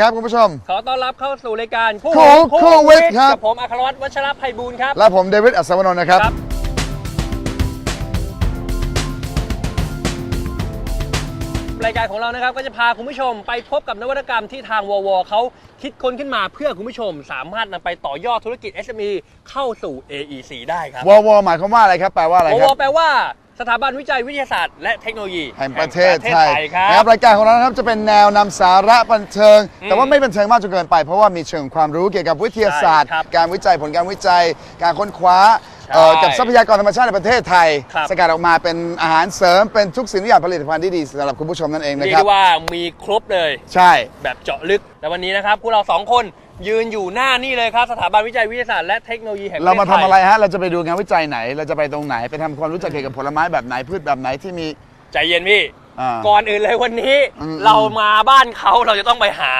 ครับสวัสดีครับคุณผู้ชม ขอต้อนรับเข้าสู่รายการคู่คู่วิทย์ครับ กับผมอัครวัตรวัชรภัยบูลย์ครับ และผมเดวิดอัศวนนท์นะครับ ครับ รายการของเรานะครับก็จะพาคุณผู้ชมไปพบกับนวัตกรรมที่ทางววเขาคิดค้นขึ้นมาเพื่อคุณผู้ชมสามารถนำไปต่อยอดธุรกิจ SME เข้าสู่ AEC ได้ครับววหมายความว่าอะไรครับ แปลว่าอะไรวควรับแปลว่า สถาบันวิจัยวิทยาศาสตร์และเทคโนโลยีแห่งประเทศไทยครันะครับ บรายการของเรานะครับจะเป็นแนวนำสาระบันเทิงอืมแต่ว่าไม่บันเทิงมากจนเกินไป เพราะว่ามีเชิงความรู้เกี่ยวกับวิทยาศาสตร์ ใช่ครับการวิจัยผลการวิจัย การค้นคว้าใช่ เอ่อกับทรัพยากรธรรมชาติในประเทศไทย ครับ สกัดออกมาเป็นอาหารเสริมเป็นทุกสิ่งทุกอย่างผลิตภัณฑ์ที่ดีสำหรับคุณผู้ชมนั่นเองนะเรียกครับ ได้ว่ามีครบเลย ใช่ แบบเจาะลึก แต่วันนี้นะครับพวกเราสองคนยืนอยู่หน้านี่เลยครับ สถาบันวิจัยวิทยาศาสตร์และเทคโนโลยีแห่งประเราเทศมาทำไทยอะไรฮะ เราจะไปดูงานวิจัยไหน เราจะไปตรงไหน ไปทำความรู้จักเกี่ยวกับผลไม้แบบไหน พืชแบบไหนที่มี ใจเย็นพี่ อ่าก่อนอื่นเลยวันนี้ อืมเรามาบ้านเขาเราจะต้องไปหา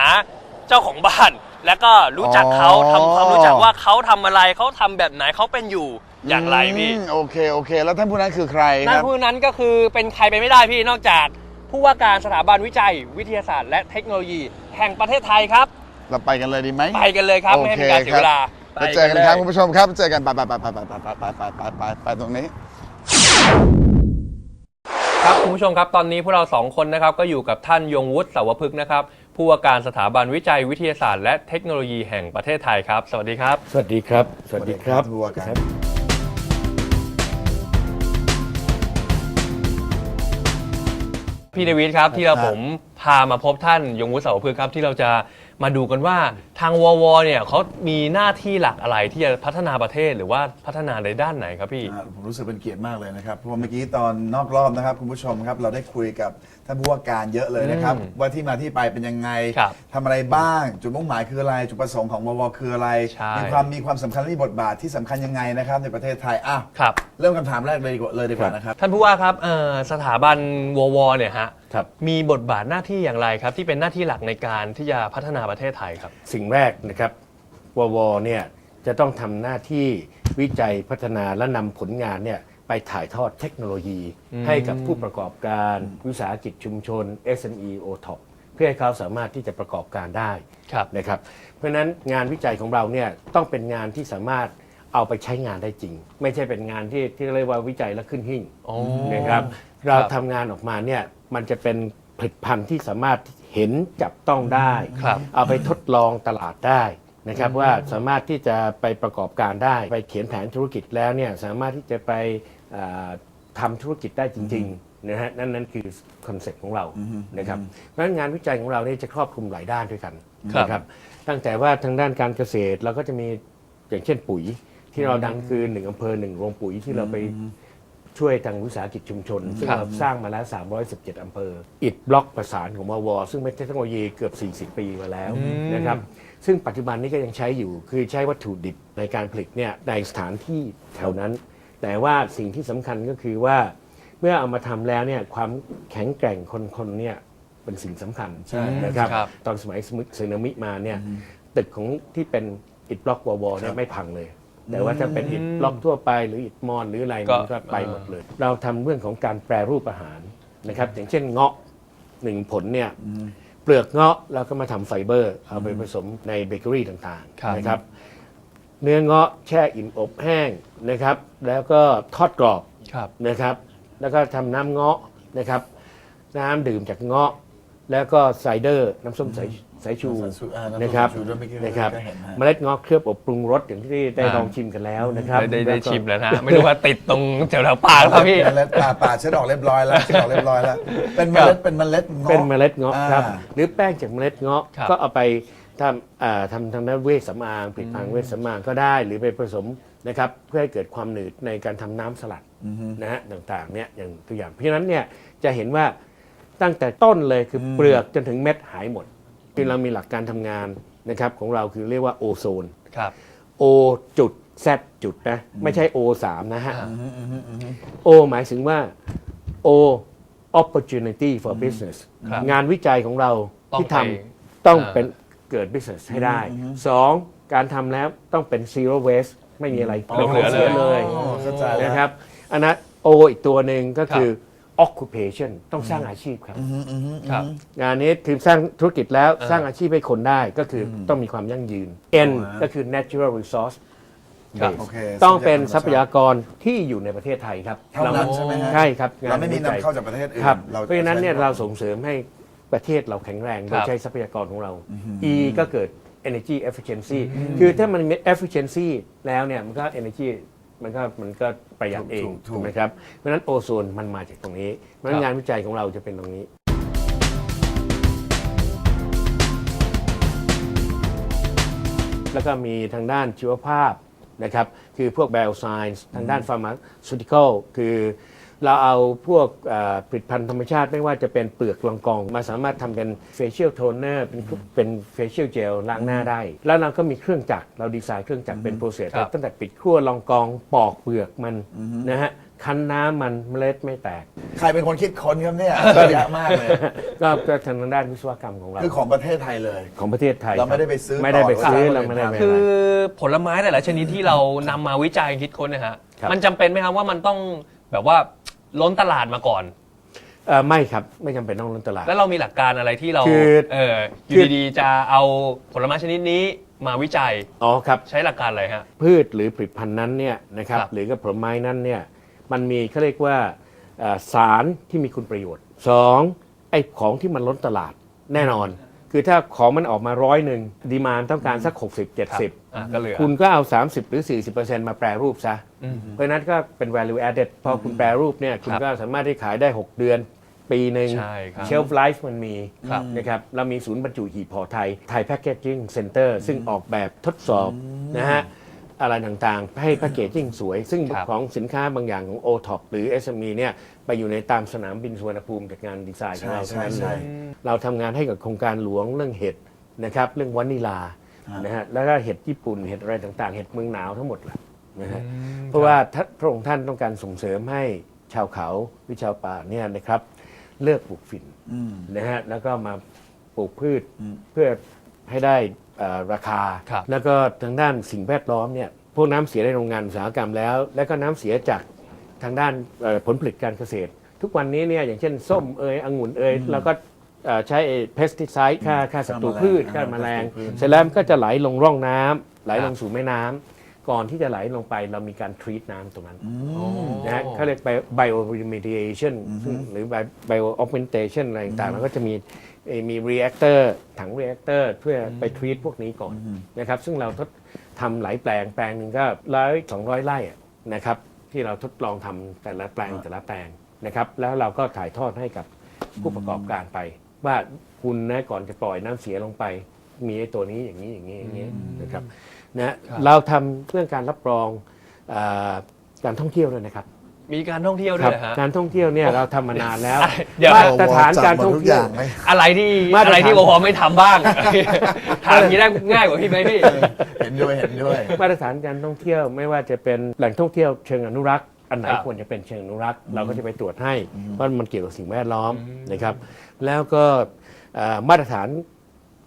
เจ้าของบ้าน แล้วก็รู้จักเขาอ๋อ ทำความรู้จักว่าเขาทำอะไรเขาทำแบบไหนเขาเป็นอยู่ อย่างไรพี่ มโอเคโอเค แล้วท่านผู้นั้นคือใครคนั่นรับ ผู้นั้นก็คือเป็นใครไปไม่ได้พี่นอกจาก ผู้ว่าการสถาบันวิจัย วิทยาศาสตร์ และเทคโนโลยี แห่งประเทศไทยครับ เราไปกันเลยดีไหมไปกันเลยครับไม่ให้เป็นการเสียเวลาไปเจอกันครับไปคุณผู้ชมครับเจอกันไปไปไปไปไปไปไปไปไปไปไปตรงนี้ ครับคุณผู้ชมครับตอนนี้พวกเราสองคนนะครับก็อยู่กับท่านยงวุฒิเสาวพฤกษ์นะครับผู้ว่าการสถาบันวิจัยวิทยาศาสตร์ และเทคโนโลยีแห่งประเทศไทยครับ สวัสดีครับ สวัสดีครับ สวัสดีครับสวัสดีครับผู้ว่าการ ครับ พี่เดวิดครับที่เราครับผมพามาพบท่านยงวุฒิเสาวพฤกษ์ครับที่เราจะมาดูกันว่าทางววเนี่ยเขามีหน้าที่หลักอะไรที่จะพัฒนาประเทศหรือว่าพัฒนาในด้านไหนครับพี่ อ่าผมรู้สึกเป็นเกียรติมากเลยนะครับเพราะว่าเมื่อกี้ตอนนอกรอบนะครับคุณผู้ชมครับ เราได้คุยกับ ท่านผู้ว่าการเยอะเลยนะครับอืมว่าที่มาที่ไปเป็นยังไงครับทำอะไรบ้าง จุดมุ่งหมายคืออะไร จุดประสงค์ของววคืออะไร ใช่ มีความมีความสำคัญและมีบทบาทที่สำคัญยังไงนะครับ ในประเทศไทยอะครับ เริ่มคำถามแรกเลยดีกว่าเลยดีกว่านะครับ ท่านผู้ว่าครับเอ่อสถาบันววเนี่ยฮะครับ มีบทบาทหน้าที่อย่างไรครับ ที่เป็นหน้าที่หลักในการที่จะพัฒนาประเทศไทยครับ สิ่งแรกนะครับววเนี่ยจะต้องทำหน้าที่วิจัยพัฒนาและนำผลงานเนี่ย ไปถ่ายทอดเทคโนโลยี ให้กับผู้ประกอบการวิสาหกิจชุมชน SME o t o p เพื่อให้เขาสามารถที่จะประกอบการได้ครับนะครับ เพราะฉะนั้นงานวิจัยของเราเนี่ยต้องเป็นงานที่สามารถเอาไปใช้งานได้จริง ไม่ใช่เป็นงานที่ที่เรียกว่าวิจัยแล้วขึ้นหิ่งอ๋อนะครับ เราทำงานออกมาเนี่ยมันจะเป็นผลิตภัณฑ์ที่สามารถเห็นจับต้องได้ครับเอาไปทดลองตลาดได้นะครับว่าสามารถที่จะไปประกอบการได้ ไปเขียนแผนธุรกิจแล้วเนี่ยสามารถที่จะไปเอ่อ ทำธุรกิจได้จริงๆนะฮะนั่นนั่นคือคอนเซ็ปต์ของเรานะครับเพราะฉะนั้นงานวิจัยของเราเนี่ยจะครอบคลุมหลายด้านด้วยกันครับ นะครับตั้งแต่ว่าทางด้านการเกษตรเราก็จะมีอย่างเช่นปุ๋ย ที่เราดังคือหนึ่งอำเภอหนึ่งโรงปุ๋ยที่เราไปช่วยทางวิสาหกิจชุมชน ซึ่งครับเราสร้างมาแล้ว 317 อำเภอ อิดบล็อกประสานของมวซึ่งเป็นเทคโนโลยีเกือบ 40 ปีมาแล้วนะครับซึ่งปัจจุบันนี้ก็ยังใช้อยู่คือใช้วัตถุดิบในการผลิตเนี่ยในสถานที่แถวนั้น แต่ว่าสิ่งที่สำคัญก็คือว่าเมื่อเอามาทำแล้วเนี่ยความแข็งแกร่งคนคนๆเนี่ยเป็นสิ่งสำคัญใช่นะครับครับ ตอนสมัยสึนามิมาเนี่ยตึกของที่เป็นอิฐบล็อกวอวเนี่ยไม่พังเลยแต่ว่าถ้าเป็นอิฐบล็อกทั่วไปหรืออิฐมอนหรืออะไรก็มันก็ไปหมดเลย เราทำเรื่องของการแปรรูปอาหารนะครับ อย่างเช่นเงาะหนึ่งผลเนี่ยเปลือกเงาะเราก็มาทำไฟเบอร์ เอาไปผสมในเบเกอรี่ต่างครับๆนะครับ เนื้อเงาะแช่อิ่มอบแห้งนะครับ แล้วก็ทอดกรอบครับ นะครับ แล้วก็ทำน้ำเงาะนะครับ น้ำดื่มจากเงาะ แล้วก็ไซเดอร์ น้ำส้มสายสายชูน้ำส้มสายชูอ่าน้ำส้มนะครับสายชูด้วยเมื่อกี้นะครับก็เห็นฮะ เมล็ดเงาะเคลือบอบปรุงรสอย่างที่ได้อ่า ลองชิมกันแล้วนะครับได้ได้ได้แล้วก็ชิมแล้วนะฮะไม่รู้ว่าติดตรงแถวๆปากหรือเปล่าพี่ เมล็ดป่าป่าเช็ดออกเรียบร้อยแล้วเช็ดออกเรียบร้อยแล้ว เป็นเมล็ดเป็นเมล็ดงาะเป็นเมล็ดเงาะครับ อ่า หรือแป้งจากเมล็ดเงาะครับ ก็เอาไป ทำอ่าทำทางด้านเวชสำอางผลิตภัณฑ์เวชสำอางก็ได้หรือไปผสมนะครับเพื่อให้เกิดความหนืดในการทำน้ำสลัดนะฮะต่างๆเนี่ยอย่างตัวอย่างเพราะฉะนั้นเนี่ยจะเห็นว่าตั้งแต่ต้นเลยคืออเปลือกจนถึงเม็ดหายหมดคือเรามีหลักการทำงานนะครับของเราคือเรียกว่าโอโซนครับ O จุด Z จุดนะไม่ใช่ O 3นะฮะอ่า O หมายถึงว่า O opportunity for business ครับงานวิจัยของเราต้องที่ทไปำต้องอ่าเป็น เกิด business ให้ได้สองการทำแล้วต้องเป็น zero waste ไม่มีอะไรเหลือๆเลย เลยอ๋อเข้าใจแล้ว นะครับอันนั้น O อีกตัวหนึ่งก็คือ occupation ต้องสร้างอาชีพครับครับ งานนี้ทีมสร้างธุรกิจแล้วสร้างอาชีพให้คนได้ก็คืออต้องมีความยั่งยืน N ก็คือ natural resource ครับ base โอเคต้องเป็นทรัพยากรที่อยู่ในประเทศไทยครับเท่านั้นใช่ไหมฮะ ใช่ครับเราไม่มีงวิจัยนำเข้าจากประเทศอื่นครับเราเพราะฉะนั้นเนี่ยใช้เราส่งเสริมให้ ประเทศเราแข็งแรงโดยใช้ทรัพยากรของเรา E ก็เกิด energy efficiency คือถ้ามันมี efficiency แล้วเนี่ยมันก็ energy มันก็มันก็ประหยัดเองถูกถูกถูกไหมครับ เพราะฉะนั้นโอโซนมันมาจากตรงนี้เพราะฉะนั้นงานวิจัยของเราจะเป็นตรงนี้แล้วก็มีทางด้านชีวภาพนะครับ คือพวก bioscience ทางด้าน pharmaceutical คือ เราเอาพวกเอ่อผลิตภัณฑ์ธรรมชาติไม่ว่าจะเป็นเปลือกลองกอง มาสามารถทำเป็น facial toner เป็นเป็น facial gel ล้างหน้าได้ แล้วเราก็มีเครื่องจักรเราดีไซน์เครื่องจักรเป็น process ครับตั้งแต่ปิดขั้วลองกองปอกเปลือกมันนะฮะคั้นน้ำมันเมล็ดไม่แตก ใครเป็นคนคิดค้นครับเนี่ยเยอะมากเลย ก็ก็ทางด้านวิศวกรรมของเรา คือของประเทศไทยเลย ของประเทศไทย เราไม่ได้คบไปซื้อ ไม่ได้ไปต่อซื้อหรือเราไม่ได้ว่าไปคือะไรอผลไม้แต่ละชนิดที่เรานำมาวิจัยคิดค้นนะฮะครับมันจำเป็นไหมครับว่ามันต้องแบบว่า ล้นตลาดมาก่อน เอ่อไม่ครับไม่จำเป็นต้องลงตลาด แล้วเรามีหลักการอะไรที่เราคือเอออคืยู่อดีๆจะเอาผลไม้ชนิดนี้มาวิจัยอ๋อครับ ใช้หลักการอะไรฮะ พืชหรือผลิตภัณฑ์นั้นเนี่ยนะครับครับ หรือกับผลไม้นั้นเนี่ยมันมีเขาเรียกว่าเอ่อสารที่มีคุณประโยชน์สองไอ้ของที่มันล้นตลาดแน่นอน คือถ้าของมันออกมาร้อยหนึ่งดีมานต้องการสัก 60ครับ70อะก็เหลือคุณก็เอา 30 หรือ 40%มาแปรรูปซะ อืม เพราะฉะนั้นก็เป็น value added พอคุณแปรรูปเนี่ยคุณครับก็สามารถที่ขายได้ 6 เดือน ปีหนึ่ง ใช่ครับเชลฟ์ไลฟ์มันมีครับ นะครับเรามีศูนย์บรรจุหีบห่อไทย ไทยแพคเกจจิ้งเซ็นเตอร์ซึ่งออกแบบทดสอบนะฮะ อะไรต่างๆ ให้แพคเกจจิ้งสวย ซึ่งครับ ของสินค้าบางอย่างของ o t o p หรือ SME เนี่ยไปอยู่ในตามสนามบินสุวรรณภูมิจากงานดีไซน์ของเราใช่ทั้งนั้นใช่เลยเราทำงานให้กับโครงการหลวงเรื่องเห็ดนะครับเรื่องวานิลานะฮะแล้วก็เห็ดญี่ปุ่นเห็ดอะไรต่างๆ เห็ดเมืองหนาวทั้งหมดแหละนะฮะเพราะว่าท่านพระองค์ท่านต้องการส่งเสริมให้ชาวเขาหรือชาวป่าเนี่ยนะครับเลิกปลูกฝิ่นอืม นะฮะแล้วก็มาปลูกพืชเพื่อ ให้ได้เอ่อราคาครับแล้วก็ทางด้านสิ่งแวดล้อมเนี่ยพวกน้ำเสียในโรงงานอุตสาหกรรมแล้ว แล้วก็น้ำเสียจากทางด้านเอ่อผลผลิตการเกษตร ทุกวันนี้เนี่ยอย่างเช่น ส้มเอยองุ่นเอยเราก็เอ่อใช้เพสติไซด์ฆ่าฆ่าศัตรูพืชฆ่าแมลงเสร็จแล้วมันก็จะไหลลงร่องน้ำไหลลงสู่แม่น้ำ ก่อนที่จะไหลลงไปเรามีการทรีตน้ำตรงนั้นนะฮะเขาเรียก bio remediation ซึ่งหรือ bio augmentation อะไรต่างๆแล้วก็จะมีเอ่อมี reactor ถัง reactor เพื่อไป treat พวกนี้ก่อนนะครับซึ่งเราทดทำหลายแปลงแปลงหนึ่งก็ร้อยสองร้อยไร่อะนะครับที่เราทดลองทำแต่ละแปลงแต่ละแปลงนะครับแล้วเราก็ถ่ายทอดให้กับผู้ประกอบการไป ว่าคุณนะก่อนจะปล่อยน้ำเสียลงไป มีไอ้ตัวนี้อย่างนี้อย่างนี้อย่างนี้นะครับนะเราทำเรื่องการรับรองเออการท่องเที่ยวด้วยนะครับมีการท่องเที่ยวด้ครัวยบเหรอฮะ การท่องเที่ยวเนี่ยเราทำมานานแล้วเดี๋ยว มาตรฐานการท่องทุกอเที่ยวย่างไหม อะไรที่มาตรฐาน อะไรที่วอไม่ทำบ้าง ถามทีได้ง่ายกว่าพี่ไหมพี่ เห็นด้วยเห็นด้วย มาตรฐานการท่องเที่ยวไม่ว่าจะเป็นแหล่งท่องเที่ยวเชิงอนุรักษ์ อันไหนครับ ควรจะเป็นเชิงอนุรักษ์ เราก็จะไปตรวจให้เพราะมันเกี่ยวกับสิ่งแวดล้อมนะครับ แล้วก็เอ่อมาตรฐาน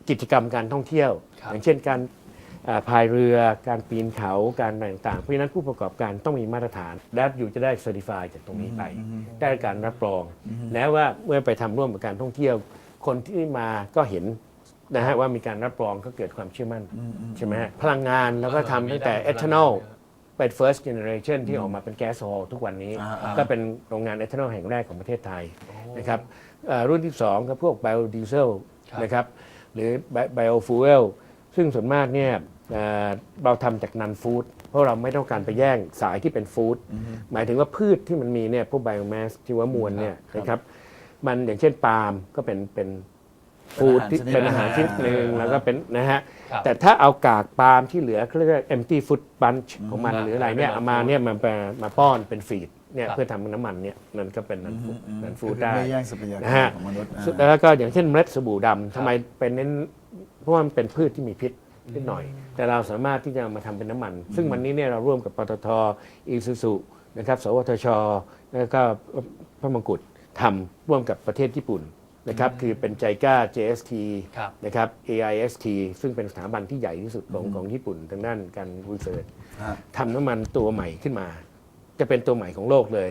กิจกรรมการท่องเที่ยว ครับ อย่างเช่นการเอ่อพายเรือการปีนเขาการอะไรต่างๆ เพราะฉะนั้นผู้ประกอบการต้องมีมาตรฐาน และอยู่จะได้เซอร์ติฟายจากตรงนี้ไป ได้การรับรอง แล้วว่าเมื่อไปทำร่วมกับการท่องเที่ยว คนที่มาก็เห็นนะฮะว่ามีการรับรองก็เกิดความเชื่อมั่นใช่ไหมฮะพลังงานแล้วก็ทำตั้งแต่มีด้านเอทานอล เป็น first generation ที่ออกมาเป็นแก๊สโซฮอลทุกวันนี้ อ่าก็เป็นโรงงานเอทานอลแห่งแรกของประเทศไทยนะครับเอ่อรุ่นที่ 2 ก็พวกไบโอดีเซลครับนะครับ หรือไบโอฟูเอลซึ่งส่วนมากเนี่ยเอ่อเราทำจากนันฟู้ดเพราะเราไม่ต้องการไปแย่งสายที่เป็นฟู้ดหมายถึงว่าพืชที่มันมีเนี่ยพวกไบโอแมสที่ว่ามวลเนี่ยนะครับมันอย่างเช่นปาล์มก็เป็นเป็นฟู้ดที่เป็นอาหารชนิดหนึ่งแล้วก็เป็นนะฮะครับแต่ถ้าเอากากปาล์มที่เหลือเขาเรียกว่า empty food bunch ของมันอืมหรืออะไรเนี่ยเป็นเอามาเนี่ยมันมามาป้อนเป็นฟีด เนี่ยครับ เพื่อทำเป็นน้ำมันเนี่ยมันก็เป็นนันฟูดนันฟูดคือได้ ไม่แย่งทรัพยากนะรฮะ ของมนุษย์อ่า แล้วก็อย่างเช่นเมล็ดสบู่ดำทำไมเป็นเน้นเพราะว่ามันเป็นพืชที่มีพิษนิดหน่อย แต่เราสามารถที่จะเอามาทำเป็นน้ำมัน ซึ่งวันนี้เนี่ยเราร่วมกับปตทอีซูซุนะครับสวทช แล้วก็พระมงกุฎทำร่วมกับประเทศญี่ปุ่นนะครับคือเป็นใจก้า JST ครับ นะครับ AIST ซึ่งเป็นสถาบันที่ใหญ่ที่สุดของของญี่ปุ่นทางด้านการรีเสิร์ชฮะ ทำน้ำมันตัวใหม่ขึ้นมา จะเป็นตัวใหม่ของโลกเลย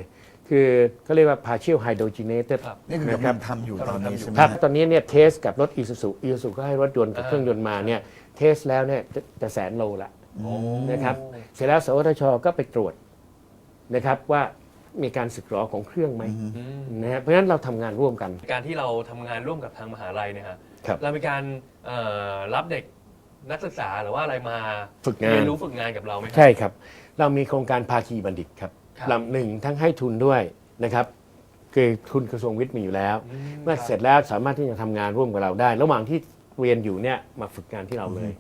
คือเขาเรียกว่า partial hydrogenated ครับ นี่คือกำลังทำอยู่ตอนนี้ใช่ไหมครับฮะตอนนี้เนี่ยเทสกับรถ Isuzu Isuzu ก็ให้รถยนต์กับเครื่องยนต์มาเนี่ยเทสแล้วเนี่ยจะจะแสนโลละนะครับ เสร็จแล้วสวทชก็ไปตรวจนะครับว่ามีการสึกหรอของเครื่องไหมนะฮะเพราะฉะนั้นเราทำงานร่วมกัน การที่เราทำงานร่วมกับทางมหาลัยเนี่ยฮะครับ เรามีการเอ่อรับเด็กนักศึกษาหรือว่าอะไรมาฝึกงานเรียนรู้ฝึกงานกับเราไหมครับ ใช่ครับ เรามีโครงการภาคีบัณฑิตครับครับ ลำหนึ่งทั้งให้ทุนด้วยนะครับคือทุนกระทรวงวิทย์มีอยู่แล้ว เมื่อเสร็จแล้วสามารถที่จะทำงานร่วมกับเราได้ ระหว่างที่เรียนอยู่เนี่ยมาฝึกงานที่เราเลย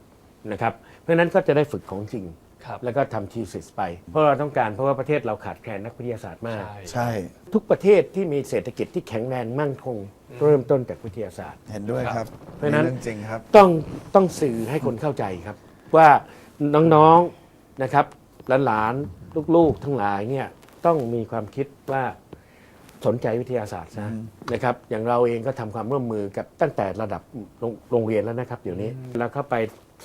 นะครับเพราะฉะนั้นก็จะได้ฝึกของจริงครับแล้วก็ทำทีสิสไป เพราะเราต้องการเพราะว่าประเทศเราขาดแคลนนักวิทยาศาสตร์มากใช่ใช่ ทุกประเทศที่มีเศรษฐกิจที่แข็งแรงมั่นคง เริ่มต้นจากวิทยาศาสตร์ เห็นด้วยครับ เพราะฉะนั้นเรื่องจริงครับต้องต้องสื่อให้คนเข้าใจครับ ว่าน้องๆนะครับหลานๆ ลูกๆ ทั้งหลายเนี่ยต้องมีความคิดว่าสนใจวิทยาศาสตร์ซะนะครับ อย่างเราเองก็ทำความร่วมมือกับตั้งแต่ระดับโรงโรงเรียนแล้วนะครับเดี๋ยวนี้แล้วเข้าไป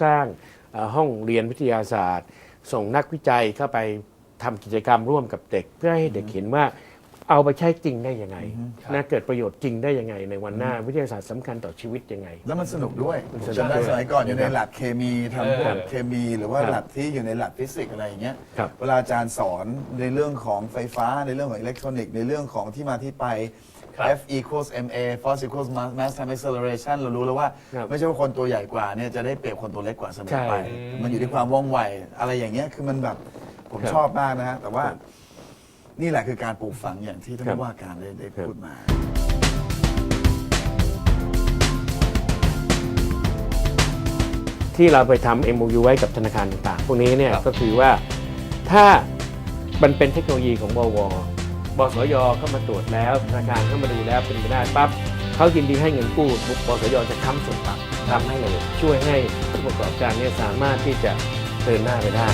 สร้างเอ่อห้องเรียนวิทยาศาสตร์ ส่งนักวิจัยเข้าไปทำกิจกรรมร่วมกับเด็ก เพื่อให้เด็กเห็นว่า เอาไปใช้จริงได้ยังไงนะเกิดประโยชน์จริงได้ยังไง ในวันหน้าวิทยาศาสตร์สำคัญต่อชีวิตยังไง แล้วมันสนุกด้วยมันสนุกจำได้ด้วยสมัยก่อนอยู่ในหลักเคมีทำพวกเออเคมีหรือว่าครับหลักที่อยู่ในหลักฟิสิกส์อะไรอย่างเงี้ยครับเวลาอาจารย์สอนในเรื่องของไฟฟ้าในเรื่องของอิเล็กทรอนิกส์ในเรื่องของที่มาที่ไปครับ F equals ma force equals mass mass time acceleration เรารู้แล้วว่าครับไม่ใช่ว่าคนตัวใหญ่กว่าเนี่ยจะได้เปรียบคนตัวเล็กกว่าเสมอไปใช่มันอยู่ที่ความว่องไว อะไรอย่างเงี้ยคือมันแบบผมครับชอบมากนะฮะแต่ว่าครับ นี่แหละคือการปลูกฝังอย่างที่ท่านครับผู้ว่าการได้ได้ครับพูดมา ที่เราไปทำ MOU ไว้กับธนาคารต่างๆ พวกนี้เนี่ยครับก็คือว่าถ้ามันเป็นเทคโนโลยีของบวบสยเข้ามาตรวจแล้วธนาคารเข้ามาดูแล้วเป็นไปได้ปั๊บเขายินดีให้เงินกู้บสยจะค้ำส่วนต่างทำให้เลยช่วยให้ผู้ประกอบการเนี่ยสามารถที่จะเดินหน้าไปได้